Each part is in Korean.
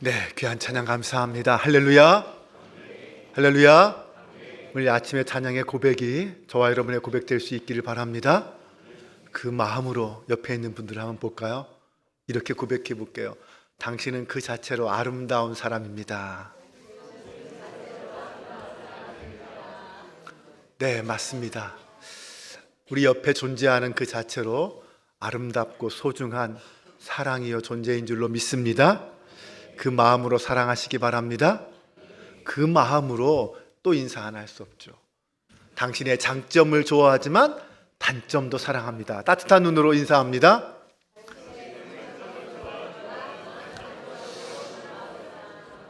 네, 귀한 찬양 감사합니다. 할렐루야. 할렐루야. 오늘 아침에 찬양의 고백이 저와 여러분의 고백 될 수 있기를 바랍니다. 그 마음으로 옆에 있는 분들 한번 볼까요? 이렇게 고백해 볼게요. 당신은 그 자체로 아름다운 사람입니다. 네, 맞습니다. 우리 옆에 존재하는 그 자체로 아름답고 소중한 사랑이요 존재인 줄로 믿습니다. 그 마음으로 사랑하시기 바랍니다. 그 마음으로 또 인사 안 할 수 없죠. 당신의 장점을 좋아하지만 단점도 사랑합니다. 따뜻한 눈으로 인사합니다.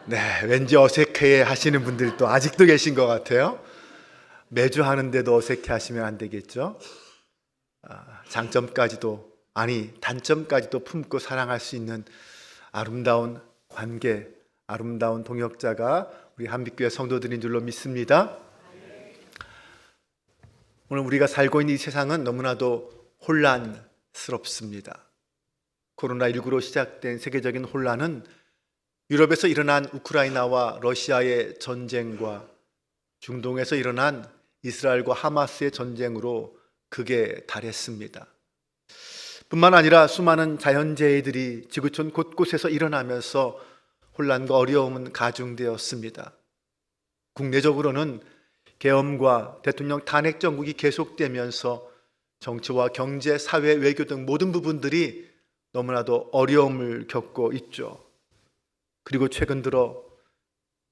네, 왠지 어색해 하시는 분들도 아직도 계신 것 같아요. 매주 하는데도 어색해 하시면 안 되겠죠. 아, 장점까지도 아니 단점까지도 품고 사랑할 수 있는 아름다운 관계, 아름다운 동역자가 우리 한빛교회 성도들인 줄로 믿습니다. 오늘 우리가 살고 있는 이 세상은 너무나도 혼란스럽습니다. 코로나19로 시작된 세계적인 혼란은 유럽에서 일어난 우크라이나와 러시아의 전쟁과 중동에서 일어난 이스라엘과 하마스의 전쟁으로 극에 달했습니다. 뿐만 아니라 수많은 자연재해들이 지구촌 곳곳에서 일어나면서 혼란과 어려움은 가중되었습니다. 국내적으로는 계엄과 대통령 탄핵 정국이 계속되면서 정치와 경제, 사회, 외교 등 모든 부분들이 너무나도 어려움을 겪고 있죠. 그리고 최근 들어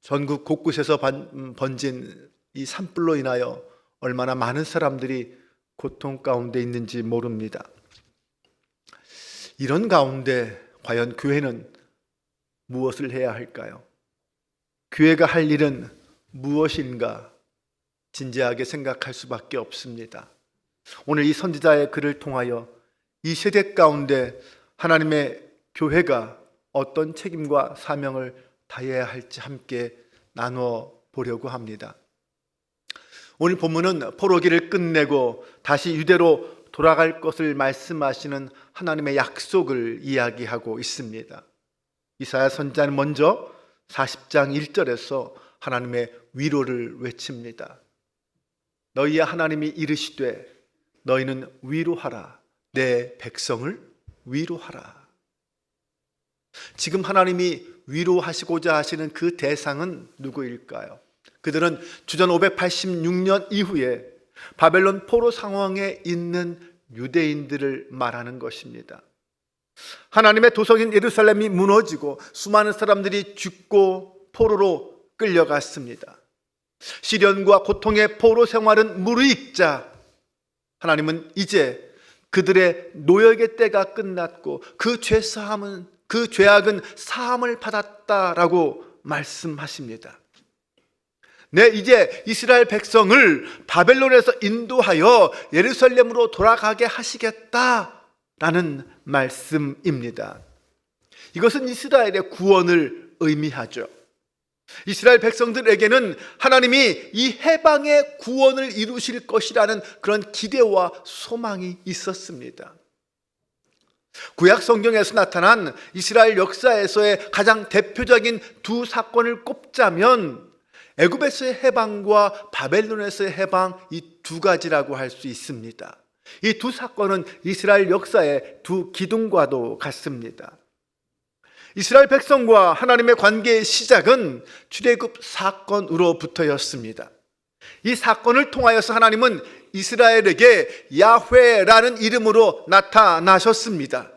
전국 곳곳에서 번- 번진 이 산불로 인하여 얼마나 많은 사람들이 고통 가운데 있는지 모릅니다. 이런 가운데 과연 교회는 무엇을 해야 할까요? 교회가 할 일은 무엇인가 진지하게 생각할 수밖에 없습니다. 오늘 이 선지자의 글을 통하여 이 세대 가운데 하나님의 교회가 어떤 책임과 사명을 다해야 할지 함께 나누어 보려고 합니다. 오늘 본문은 포로기를 끝내고 다시 유대로 돌아갈 것을 말씀하시는 하나님의 약속을 이야기하고 있습니다. 이사야 선자는 먼저 40장 1절에서 하나님의 위로를 외칩니다. 너희의 하나님이 이르시되 너희는 위로하라 내 백성을 위로하라. 지금 하나님이 위로하시고자 하시는 그 대상은 누구일까요? 그들은 주전 586년 이후에 바벨론 포로 상황에 있는 유대인들을 말하는 것입니다. 하나님의 도성인 예루살렘이 무너지고 수많은 사람들이 죽고 포로로 끌려갔습니다. 시련과 고통의 포로 생활은 무르익자 하나님은 이제 그들의 노역의 때가 끝났고 그 죄사함은 그 죄악은 사함을 받았다라고 말씀하십니다. 네, 이제 이스라엘 백성을 바벨론에서 인도하여 예루살렘으로 돌아가게 하시겠다라는 말씀입니다. 이것은 이스라엘의 구원을 의미하죠. 이스라엘 백성들에게는 하나님이 이 해방의 구원을 이루실 것이라는 그런 기대와 소망이 있었습니다. 구약 성경에서 나타난 이스라엘 역사에서의 가장 대표적인 두 사건을 꼽자면 애굽에서의 해방과 바벨론에서의 해방 이 두 가지라고 할 수 있습니다. 이 두 사건은 이스라엘 역사의 두 기둥과도 같습니다. 이스라엘 백성과 하나님의 관계의 시작은 출애굽 사건으로부터였습니다. 이 사건을 통하여서 하나님은 이스라엘에게 야훼라는 이름으로 나타나셨습니다.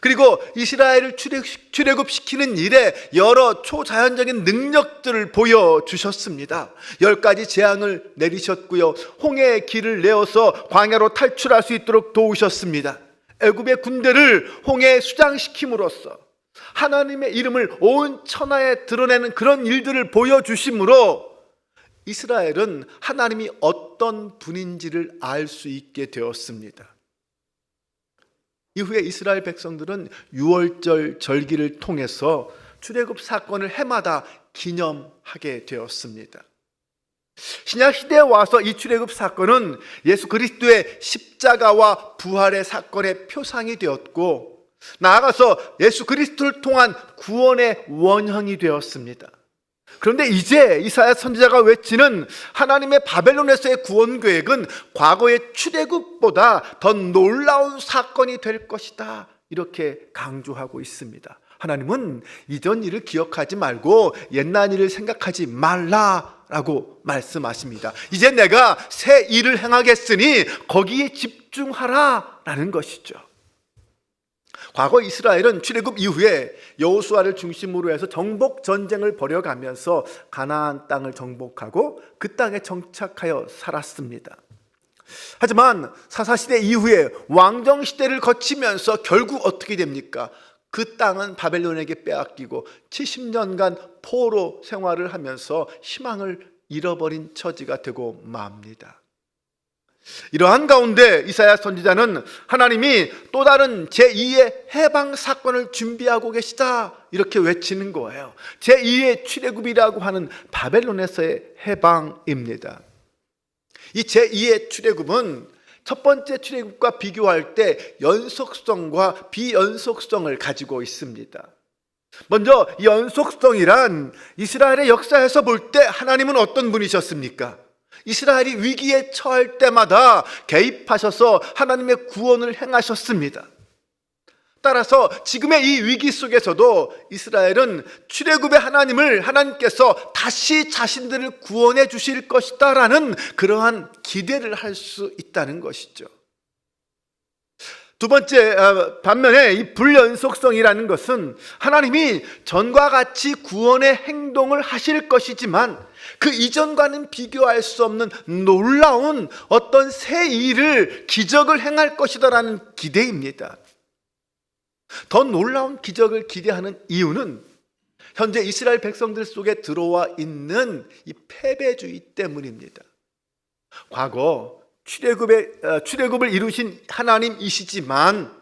그리고 이스라엘을 출애굽시키는 일에 여러 초자연적인 능력들을 보여주셨습니다. 열 가지 재앙을 내리셨고요. 홍해의 길을 내어서 광야로 탈출할 수 있도록 도우셨습니다. 애굽의 군대를 홍해에 수장시킴으로써 하나님의 이름을 온 천하에 드러내는 그런 일들을 보여주심으로 이스라엘은 하나님이 어떤 분인지를 알 수 있게 되었습니다. 이후에 이스라엘 백성들은 유월절 절기를 통해서 출애굽 사건을 해마다 기념하게 되었습니다. 신약 시대에 와서 이 출애굽 사건은 예수 그리스도의 십자가와 부활의 사건의 표상이 되었고 나아가서 예수 그리스도를 통한 구원의 원형이 되었습니다. 그런데 이제 이사야 선지자가 외치는 하나님의 바벨론에서의 구원 계획은 과거의 출애굽보다 더 놀라운 사건이 될 것이다. 이렇게 강조하고 있습니다. 하나님은 이전 일을 기억하지 말고 옛날 일을 생각하지 말라라고 말씀하십니다. 이제 내가 새 일을 행하겠으니 거기에 집중하라라는 것이죠. 과거 이스라엘은 출애굽 이후에 여호수아를 중심으로 해서 정복 전쟁을 벌여가면서 가나안 땅을 정복하고 그 땅에 정착하여 살았습니다. 하지만 사사 시대 이후에 왕정 시대를 거치면서 결국 어떻게 됩니까? 그 땅은 바벨론에게 빼앗기고 70년간 포로 생활을 하면서 희망을 잃어버린 처지가 되고 맙니다. 이러한 가운데 이사야 선지자는 하나님이 또 다른 제2의 해방 사건을 준비하고 계시다 이렇게 외치는 거예요. 제2의 출애굽이라고 하는 바벨론에서의 해방입니다. 이 제2의 출애굽은 첫 번째 출애굽과 비교할 때 연속성과 비연속성을 가지고 있습니다. 먼저 이 연속성이란 이스라엘의 역사에서 볼 때 하나님은 어떤 분이셨습니까? 이스라엘이 위기에 처할 때마다 개입하셔서 하나님의 구원을 행하셨습니다. 따라서 지금의 이 위기 속에서도 이스라엘은 출애굽의 하나님을 하나님께서 다시 자신들을 구원해 주실 것이다라는 그러한 기대를 할 수 있다는 것이죠. 두 번째 어, 반면에 이 불연속성이라는 것은 하나님이 전과 같이 구원의 행동을 하실 것이지만 그 이전과는 비교할 수 없는 놀라운 어떤 새 일을 기적을 행할 것이다라는 기대입니다. 더 놀라운 기적을 기대하는 이유는 현재 이스라엘 백성들 속에 들어와 있는 이 패배주의 때문입니다. 과거 출애굽의 어, 출애굽을 이루신 하나님이시지만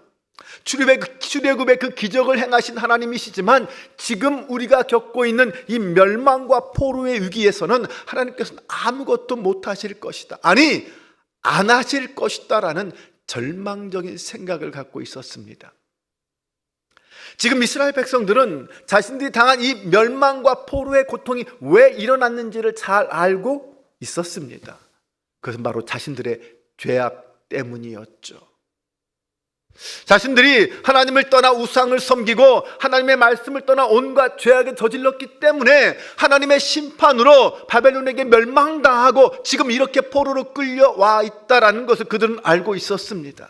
그- 출애굽의 그 기적을 행하신 하나님이시지만 지금 우리가 겪고 있는 이 멸망과 포로의 위기에서는 하나님께서는 아무것도 못 하실 것이다. 아니 안 하실 것이다라는 절망적인 생각을 갖고 있었습니다. 지금 이스라엘 백성들은 자신들이 당한 이 멸망과 포로의 고통이 왜 일어났는지를 잘 알고 있었습니다. 그것은 바로 자신들의 죄악 때문이었죠. 자신들이 하나님을 떠나 우상을 섬기고 하나님의 말씀을 떠나 온갖 죄악을 저질렀기 때문에 하나님의 심판으로 바벨론에게 멸망당하고 지금 이렇게 포로로 끌려와 있다라는 것을 그들은 알고 있었습니다.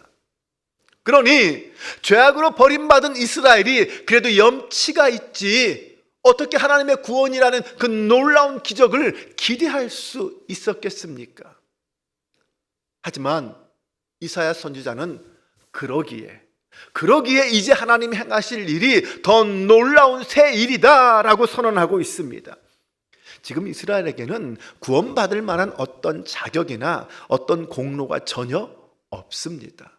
그러니 죄악으로 버림받은 이스라엘이 그래도 염치가 있지 어떻게 하나님의 구원이라는 그 놀라운 기적을 기대할 수 있었겠습니까? 하지만 이사야 선지자는 그러기에 그러기에 이제 하나님 행하실 일이 더 놀라운 새 일이다라고 선언하고 있습니다. 지금 이스라엘에게는 구원받을 만한 어떤 자격이나 어떤 공로가 전혀 없습니다.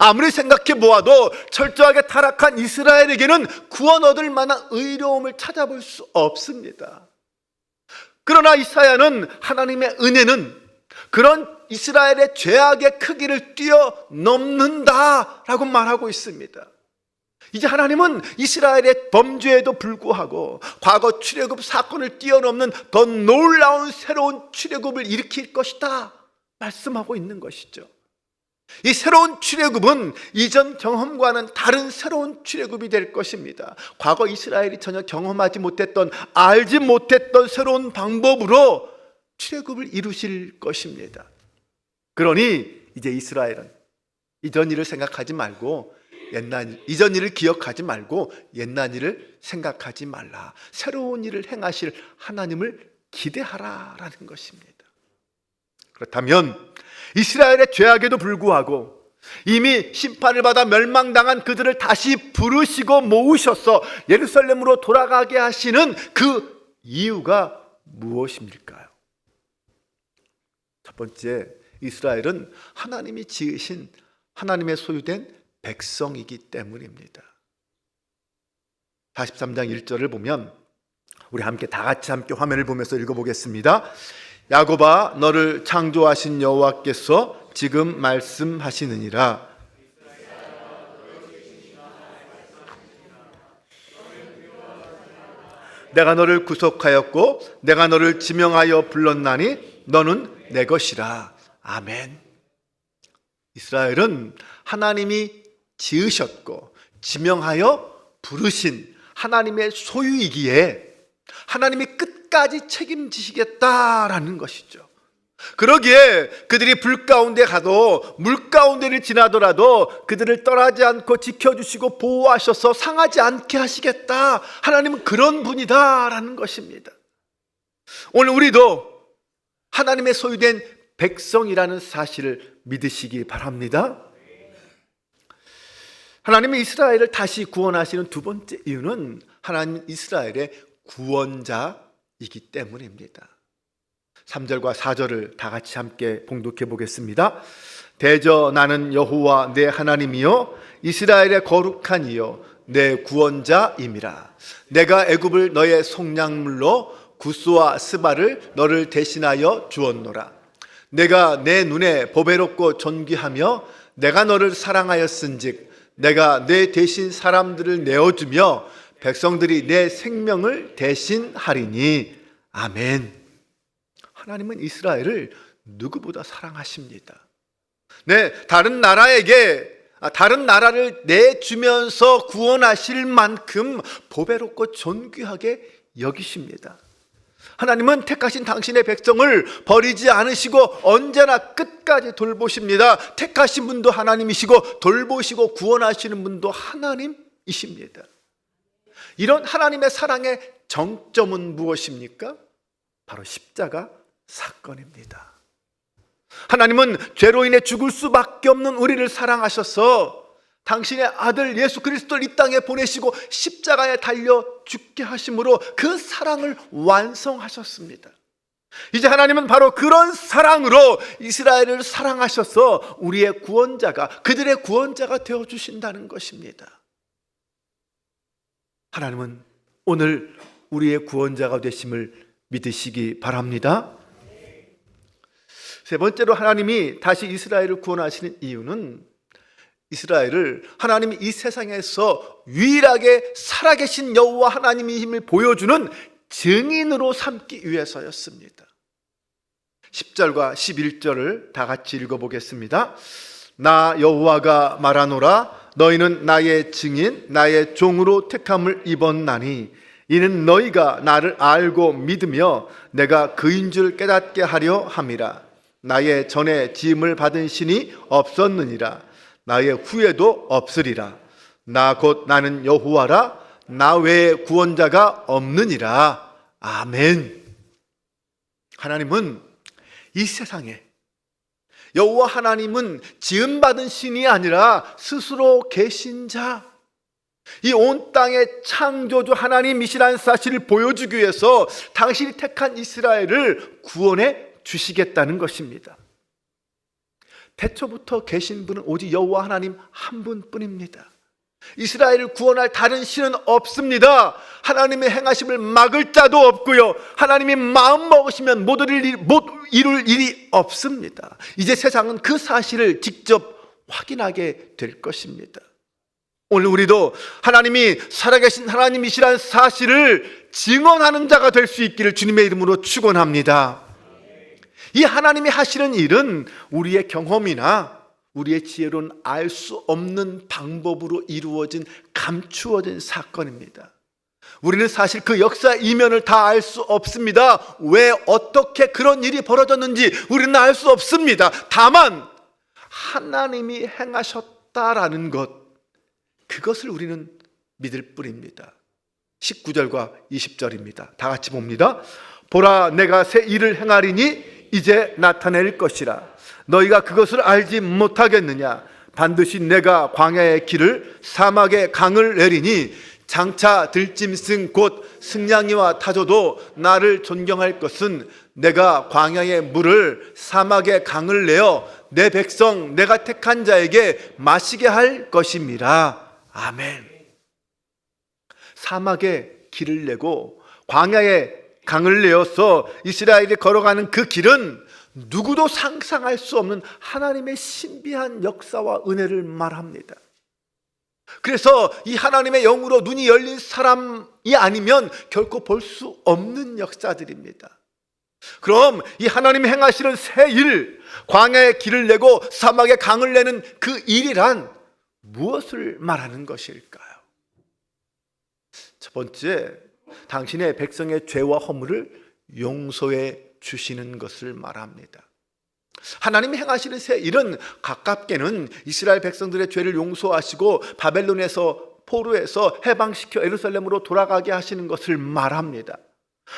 아무리 생각해 보아도 철저하게 타락한 이스라엘에게는 구원 얻을 만한 의로움을 찾아볼 수 없습니다. 그러나 이사야는 하나님의 은혜는 그런 이스라엘의 죄악의 크기를 뛰어넘는다라고 말하고 있습니다. 이제 하나님은 이스라엘의 범죄에도 불구하고 과거 출애굽 사건을 뛰어넘는 더 놀라운 새로운 출애굽을 일으킬 것이다 말씀하고 있는 것이죠. 이 새로운 출애굽은 이전 경험과는 다른 새로운 출애굽이 될 것입니다. 과거 이스라엘이 전혀 경험하지 못했던 알지 못했던 새로운 방법으로 출애굽을 이루실 것입니다. 그러니 이제 이스라엘은 이전 일을 생각하지 말고 옛날 일, 이전 일을 기억하지 말고 옛날 일을 생각하지 말라. 새로운 일을 행하실 하나님을 기대하라라는 것입니다. 그렇다면 이스라엘의 죄악에도 불구하고 이미 심판을 받아 멸망당한 그들을 다시 부르시고 모으셔서 예루살렘으로 돌아가게 하시는 그 이유가 무엇입니까요? 첫 번째, 이스라엘은 하나님이 지으신 하나님의 소유된 백성이기 때문입니다. 43장 1절을 보면 우리 함께 다 같이 함께 화면을 보면서 읽어보겠습니다. 야고바 너를 창조하신 여호와께서 지금 말씀하시느니라. 내가 너를 구속하였고 내가 너를 지명하여 불렀나니 너는 내 것이라. 아멘. 이스라엘은 하나님이 지으셨고 지명하여 부르신 하나님의 소유이기에 하나님이 끝까지 책임지시겠다라는 것이죠. 그러기에 그들이 불 가운데 가도 물 가운데를 지나더라도 그들을 떠나지 않고 지켜주시고 보호하셔서 상하지 않게 하시겠다. 하나님은 그런 분이다라는 것입니다. 오늘 우리도 하나님의 소유된 백성이라는 사실을 믿으시기 바랍니다. 하나님이 이스라엘을 다시 구원하시는 두 번째 이유는 하나님 이스라엘의 구원자이기 때문입니다. 3절과 4절을 다 같이 함께 봉독해 보겠습니다. 대저 나는 여호와 내 하나님이요 이스라엘의 거룩한 이요 내 구원자임이라. 내가 애굽을 너의 속량물로 구스와 스바를 너를 대신하여 주었노라. 내가 내 눈에 보배롭고 존귀하며 내가 너를 사랑하였은즉 내가 내 대신 사람들을 내어주며 백성들이 내 생명을 대신하리니 아멘. 하나님은 이스라엘을 누구보다 사랑하십니다. 네, 다른 나라에게 아, 다른 나라를 내주면서 구원하실 만큼 보배롭고 존귀하게 여기십니다. 하나님은 택하신 당신의 백성을 버리지 않으시고 언제나 끝까지 돌보십니다. 택하신 분도 하나님이시고 돌보시고 구원하시는 분도 하나님이십니다. 이런 하나님의 사랑의 정점은 무엇입니까? 바로 십자가 사건입니다. 하나님은 죄로 인해 죽을 수밖에 없는 우리를 사랑하셔서 당신의 아들 예수 그리스도를 이 땅에 보내시고 십자가에 달려 죽게 하심으로 그 사랑을 완성하셨습니다. 이제 하나님은 바로 그런 사랑으로 이스라엘을 사랑하셔서 우리의 구원자가 그들의 구원자가 되어 주신다는 것입니다. 하나님은 오늘 우리의 구원자가 되심을 믿으시기 바랍니다. 세 번째로 하나님이 다시 이스라엘을 구원하시는 이유는 이스라엘을 하나님이 이 세상에서 유일하게 살아계신 여호와 하나님의 힘을 보여주는 증인으로 삼기 위해서였습니다. 10절과 11절을 다 같이 읽어보겠습니다. 나 여호와가 말하노라 너희는 나의 증인 나의 종으로 택함을 입었나니 이는 너희가 나를 알고 믿으며 내가 그인 줄 깨닫게 하려 함이라 나의 전에 지음을 받은 신이 없었느니라 나의 후에도 없으리라. 나 곧 나는 여호와라. 나 외에 구원자가 없느니라. 아멘. 하나님은 이 세상에 여호와 하나님은 지음 받은 신이 아니라 스스로 계신 자. 이 온 땅의 창조주 하나님이시라는 사실을 보여주기 위해서 당신이 택한 이스라엘을 구원해 주시겠다는 것입니다. 태초부터 계신 분은 오직 여호와 하나님 한 분뿐입니다. 이스라엘을 구원할 다른 신은 없습니다. 하나님의 행하심을 막을 자도 없고요. 하나님이 마음 먹으시면 못 이룰, 일, 못 이룰 일이 없습니다. 이제 세상은 그 사실을 직접 확인하게 될 것입니다. 오늘 우리도 하나님이 살아계신 하나님이시라는 사실을 증언하는 자가 될 수 있기를 주님의 이름으로 축원합니다. 이 하나님이 하시는 일은 우리의 경험이나 우리의 지혜로는 알 수 없는 방법으로 이루어진 감추어진 사건입니다. 우리는 사실 그 역사 이면을 다 알 수 없습니다. 왜 어떻게 그런 일이 벌어졌는지 우리는 알 수 없습니다. 다만 하나님이 행하셨다라는 것 그것을 우리는 믿을 뿐입니다. 19절과 20절입니다. 다 같이 봅니다. 보라 내가 새 일을 행하리니 이제 나타낼 것이라. 너희가 그것을 알지 못하겠느냐? 반드시 내가 광야의 길을 사막의 강을 내리니 장차 들짐승 곧 승냥이와 타조도 나를 존경할 것은 내가 광야의 물을 사막의 강을 내어 내 백성 내가 택한 자에게 마시게 할 것임이라. 아멘. 사막에 길을 내고 광야에 강을 내어서 이스라엘이 걸어가는 그 길은 누구도 상상할 수 없는 하나님의 신비한 역사와 은혜를 말합니다. 그래서 이 하나님의 영으로 눈이 열린 사람이 아니면 결코 볼 수 없는 역사들입니다. 그럼 이 하나님이 행하시는 새 일, 광야에 길을 내고 사막에 강을 내는 그 일이란 무엇을 말하는 것일까요? 첫 번째, 당신의 백성의 죄와 허물을 용서해 주시는 것을 말합니다. 하나님이 행하시는 새 일은 가깝게는 이스라엘 백성들의 죄를 용서하시고 바벨론에서 포로에서 해방시켜 예루살렘으로 돌아가게 하시는 것을 말합니다.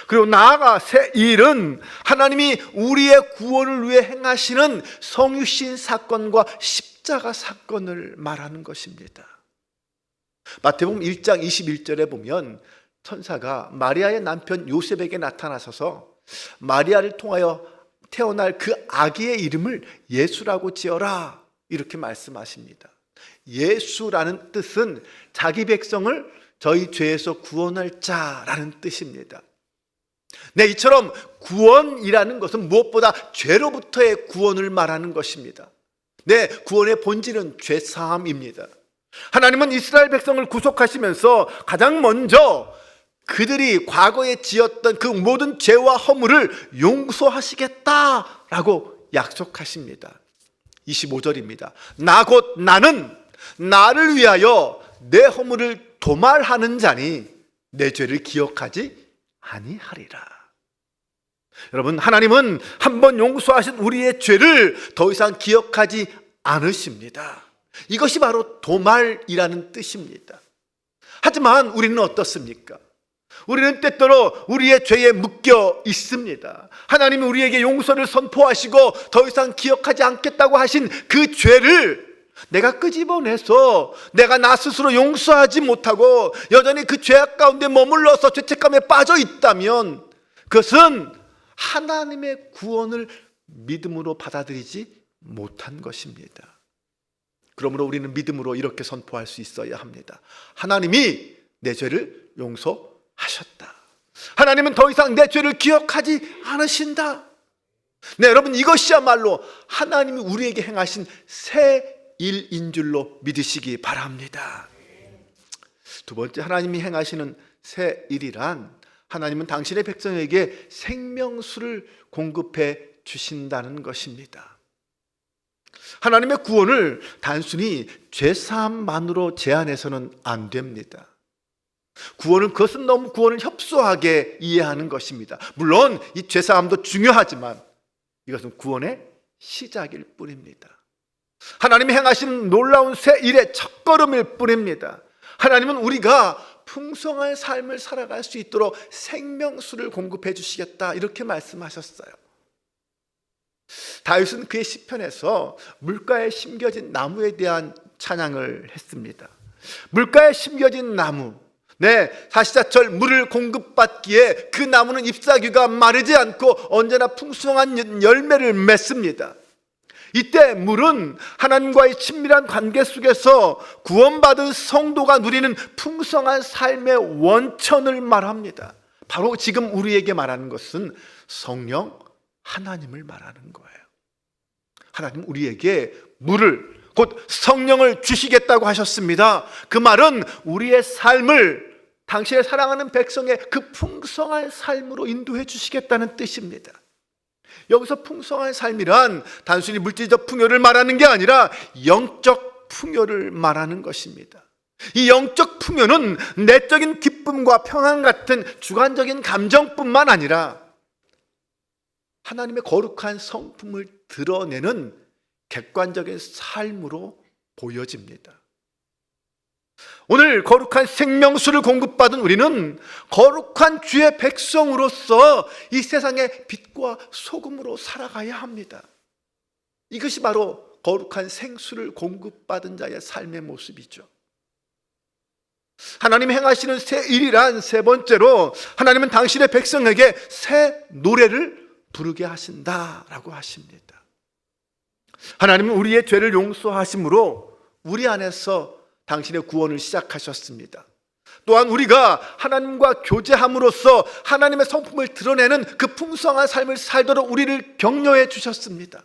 그리고 나아가 새 일은 하나님이 우리의 구원을 위해 행하시는 성유신 사건과 십자가 사건을 말하는 것입니다. 마태복음 1장 21절에 보면 천사가 마리아의 남편 요셉에게 나타나셔서 마리아를 통하여 태어날 그 아기의 이름을 예수라고 지어라 이렇게 말씀하십니다. 예수라는 뜻은 자기 백성을 저희 죄에서 구원할 자라는 뜻입니다. 네, 이처럼 구원이라는 것은 무엇보다 죄로부터의 구원을 말하는 것입니다. 네, 구원의 본질은 죄 사함입니다. 하나님은 이스라엘 백성을 구속하시면서 가장 먼저 그들이 과거에 지었던 그 모든 죄와 허물을 용서하시겠다라고 약속하십니다. 25절입니다. 나 곧 나는 나를 위하여 내 허물을 도말하는 자니 내 죄를 기억하지 아니하리라. 여러분, 하나님은 한 번 용서하신 우리의 죄를 더 이상 기억하지 않으십니다. 이것이 바로 도말이라는 뜻입니다. 하지만 우리는 어떻습니까? 우리는 때때로 우리의 죄에 묶여 있습니다. 하나님이 우리에게 용서를 선포하시고 더 이상 기억하지 않겠다고 하신 그 죄를 내가 끄집어내서 내가 나 스스로 용서하지 못하고 여전히 그 죄악 가운데 머물러서 죄책감에 빠져 있다면 그것은 하나님의 구원을 믿음으로 받아들이지 못한 것입니다. 그러므로 우리는 믿음으로 이렇게 선포할 수 있어야 합니다. 하나님이 내 죄를 용서 하셨다. 하나님은 더 이상 내 죄를 기억하지 않으신다. 네, 여러분 이것이야말로 하나님이 우리에게 행하신 새 일인 줄로 믿으시기 바랍니다. 두 번째 하나님이 행하시는 새 일이란 하나님은 당신의 백성에게 생명수를 공급해 주신다는 것입니다. 하나님의 구원을 단순히 죄사함만으로 제한해서는 안 됩니다. 구원은 그것은 너무 구원을 협소하게 이해하는 것입니다. 물론 이 죄사함도 중요하지만 이것은 구원의 시작일 뿐입니다. 하나님이 행하신 놀라운 새 일의 첫걸음일 뿐입니다. 하나님은 우리가 풍성한 삶을 살아갈 수 있도록 생명수를 공급해 주시겠다 이렇게 말씀하셨어요. 다윗은 그의 시편에서 물가에 심겨진 나무에 대한 찬양을 했습니다. 물가에 심겨진 나무, 네, 사시사철 물을 공급받기에 그 나무는 잎사귀가 마르지 않고 언제나 풍성한 열매를 맺습니다. 이때 물은 하나님과의 친밀한 관계 속에서 구원받은 성도가 누리는 풍성한 삶의 원천을 말합니다. 바로 지금 우리에게 말하는 것은 성령 하나님을 말하는 거예요. 하나님 우리에게 물을 곧 성령을 주시겠다고 하셨습니다. 그 말은 우리의 삶을 당신의 사랑하는 백성의 그 풍성한 삶으로 인도해 주시겠다는 뜻입니다. 여기서 풍성한 삶이란 단순히 물질적 풍요를 말하는 게 아니라 영적 풍요를 말하는 것입니다. 이 영적 풍요는 내적인 기쁨과 평안 같은 주관적인 감정뿐만 아니라 하나님의 거룩한 성품을 드러내는 객관적인 삶으로 보여집니다. 오늘 거룩한 생명수를 공급받은 우리는 거룩한 주의 백성으로서 이 세상의 빛과 소금으로 살아가야 합니다. 이것이 바로 거룩한 생수를 공급받은 자의 삶의 모습이죠. 하나님 행하시는 새 일이란 세 번째로 하나님은 당신의 백성에게 새 노래를 부르게 하신다라고 하십니다. 하나님은 우리의 죄를 용서하심으로 우리 안에서 당신의 구원을 시작하셨습니다. 또한 우리가 하나님과 교제함으로써 하나님의 성품을 드러내는 그 풍성한 삶을 살도록 우리를 격려해 주셨습니다.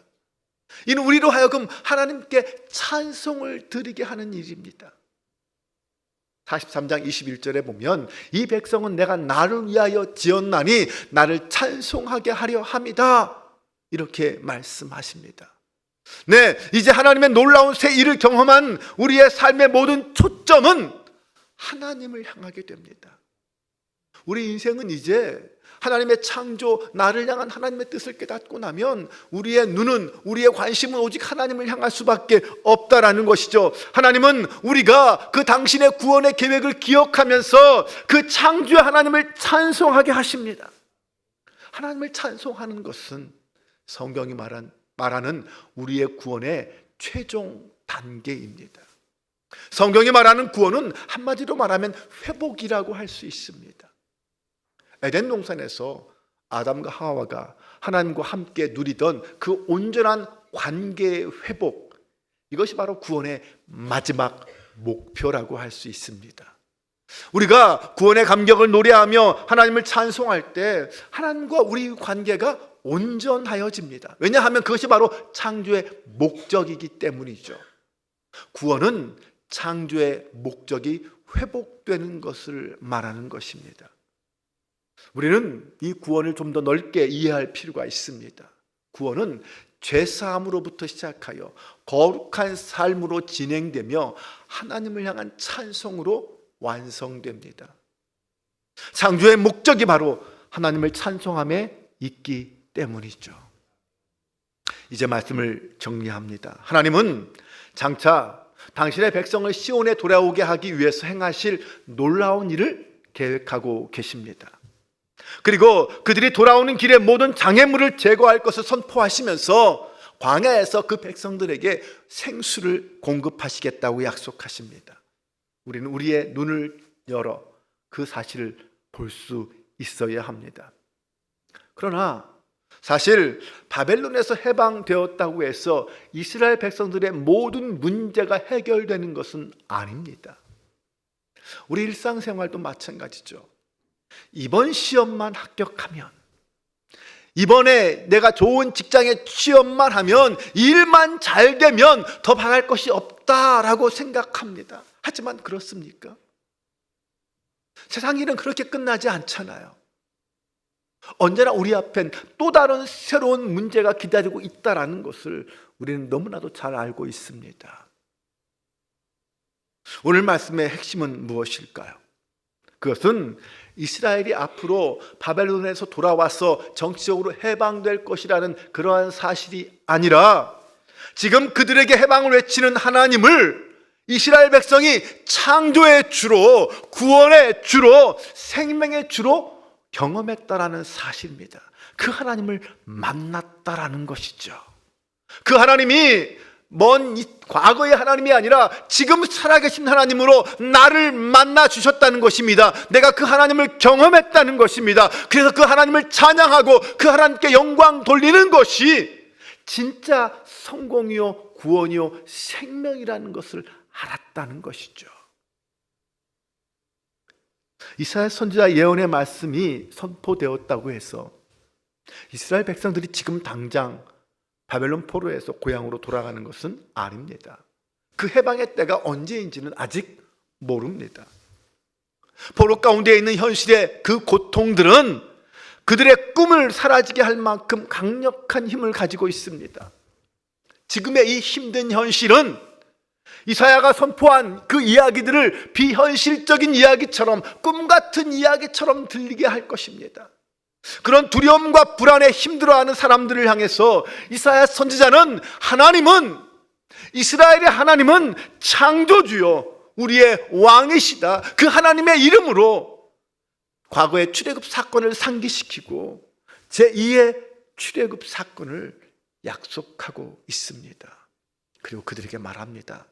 이는 우리로 하여금 하나님께 찬송을 드리게 하는 일입니다. 43장 21절에 보면 이 백성은 내가 나를 위하여 지었나니 나를 찬송하게 하려 함이다. 이렇게 말씀하십니다. 네, 이제 하나님의 놀라운 새 일을 경험한 우리의 삶의 모든 초점은 하나님을 향하게 됩니다. 우리 인생은 이제 하나님의 창조, 나를 향한 하나님의 뜻을 깨닫고 나면 우리의 눈은, 우리의 관심은 오직 하나님을 향할 수밖에 없다라는 것이죠. 하나님은 우리가 그 당신의 구원의 계획을 기억하면서 그 창조의 하나님을 찬송하게 하십니다. 하나님을 찬송하는 것은 성경이 말한, 말하는 우리의 구원의 최종 단계입니다. 성경이 말하는 구원은 한마디로 말하면 회복이라고 할 수 있습니다. 에덴 동산에서 아담과 하와가 하나님과 함께 누리던 그 온전한 관계의 회복 이것이 바로 구원의 마지막 목표라고 할 수 있습니다. 우리가 구원의 감격을 노래하며 하나님을 찬송할 때 하나님과 우리 관계가 온전하여집니다. 왜냐하면 그것이 바로 창조의 목적이기 때문이죠. 구원은 창조의 목적이 회복되는 것을 말하는 것입니다. 우리는 이 구원을 좀 더 넓게 이해할 필요가 있습니다. 구원은 죄사함으로부터 시작하여 거룩한 삶으로 진행되며 하나님을 향한 찬송으로 완성됩니다. 창조의 목적이 바로 하나님을 찬송함에 있기 때문이죠. 이제 말씀을 정리합니다. 하나님은 장차 당신의 백성을 시온에 돌아오게 하기 위해서 행하실 놀라운 일을 계획하고 계십니다. 그리고 그들이 돌아오는 길에 모든 장애물을 제거할 것을 선포하시면서 광야에서 그 백성들에게 생수를 공급하시겠다고 약속하십니다. 우리는 우리의 눈을 열어 그 사실을 볼 수 있어야 합니다. 그러나 사실 바벨론에서 해방되었다고 해서 이스라엘 백성들의 모든 문제가 해결되는 것은 아닙니다. 우리 일상생활도 마찬가지죠. 이번 시험만 합격하면 이번에 내가 좋은 직장에 취업만 하면 일만 잘 되면 더 바랄 것이 없다라고 생각합니다. 하지만 그렇습니까? 세상 일은 그렇게 끝나지 않잖아요. 언제나 우리 앞엔 또 다른 새로운 문제가 기다리고 있다라는 것을 우리는 너무나도 잘 알고 있습니다. 오늘 말씀의 핵심은 무엇일까요? 그것은 이스라엘이 앞으로 바벨론에서 돌아와서 정치적으로 해방될 것이라는 그러한 사실이 아니라 지금 그들에게 해방을 외치는 하나님을 이스라엘 백성이 창조의 주로, 구원의 주로, 생명의 주로 경험했다라는 사실입니다. 그 하나님을 만났다라는 것이죠. 그 하나님이 먼 과거의 하나님이 아니라 지금 살아계신 하나님으로 나를 만나 주셨다는 것입니다. 내가 그 하나님을 경험했다는 것입니다. 그래서 그 하나님을 찬양하고 그 하나님께 영광 돌리는 것이 진짜 성공이요, 구원이요, 생명이라는 것을 알았다는 것이죠. 이사야 선지자 예언의 말씀이 선포되었다고 해서 이스라엘 백성들이 지금 당장 바벨론 포로에서 고향으로 돌아가는 것은 아닙니다. 그 해방의 때가 언제인지는 아직 모릅니다. 포로 가운데 있는 현실의 그 고통들은 그들의 꿈을 사라지게 할 만큼 강력한 힘을 가지고 있습니다. 지금의 이 힘든 현실은 이사야가 선포한 그 이야기들을 비현실적인 이야기처럼 꿈 같은 이야기처럼 들리게 할 것입니다. 그런 두려움과 불안에 힘들어하는 사람들을 향해서 이사야 선지자는 하나님은 이스라엘의 하나님은 창조주요 우리의 왕이시다. 그 하나님의 이름으로 과거의 출애굽 사건을 상기시키고 제2의 출애굽 사건을 약속하고 있습니다. 그리고 그들에게 말합니다.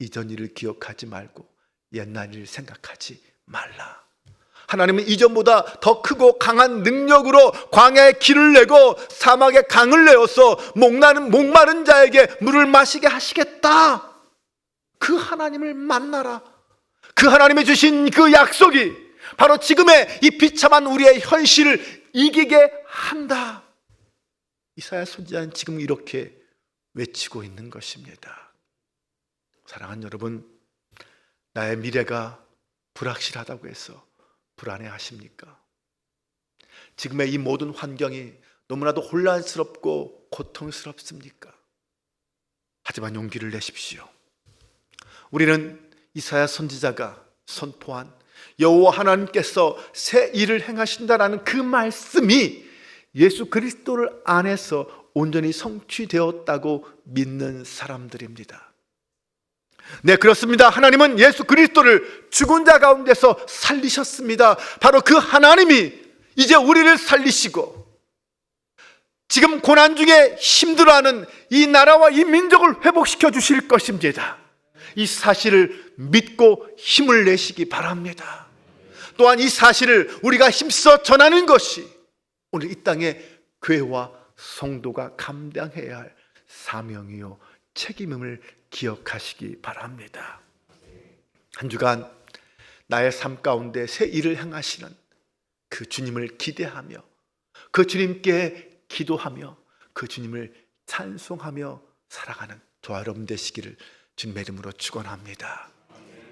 이전 일을 기억하지 말고 옛날 일을 생각하지 말라. 하나님은 이전보다 더 크고 강한 능력으로 광야에 길을 내고 사막에 강을 내어서 목나는 목마른 자에게 물을 마시게 하시겠다. 그 하나님을 만나라. 그 하나님이 주신 그 약속이 바로 지금의 이 비참한 우리의 현실을 이기게 한다. 이사야 선지자는 지금 이렇게 외치고 있는 것입니다. 사랑하는 여러분, 나의 미래가 불확실하다고 해서 불안해 하십니까? 지금의 이 모든 환경이 너무나도 혼란스럽고 고통스럽습니까? 하지만 용기를 내십시오. 우리는 이사야 선지자가 선포한 여호와 하나님께서 새 일을 행하신다라는 그 말씀이 예수 그리스도를 안에서 온전히 성취되었다고 믿는 사람들입니다. 네, 그렇습니다. 하나님은 예수 그리스도를 죽은 자 가운데서 살리셨습니다. 바로 그 하나님이 이제 우리를 살리시고 지금 고난 중에 힘들어하는 이 나라와 이 민족을 회복시켜 주실 것입니다. 이 사실을 믿고 힘을 내시기 바랍니다. 또한 이 사실을 우리가 힘써 전하는 것이 오늘 이 땅의 교회와 성도가 감당해야 할 사명이요 책임임을 기억하시기 바랍니다. 한 주간 나의 삶 가운데 새 일을 행하시는 그 주님을 기대하며 그 주님께 기도하며 그 주님을 찬송하며 살아가는 저와 여러분 되시기를 주님의 이름으로 축원합니다.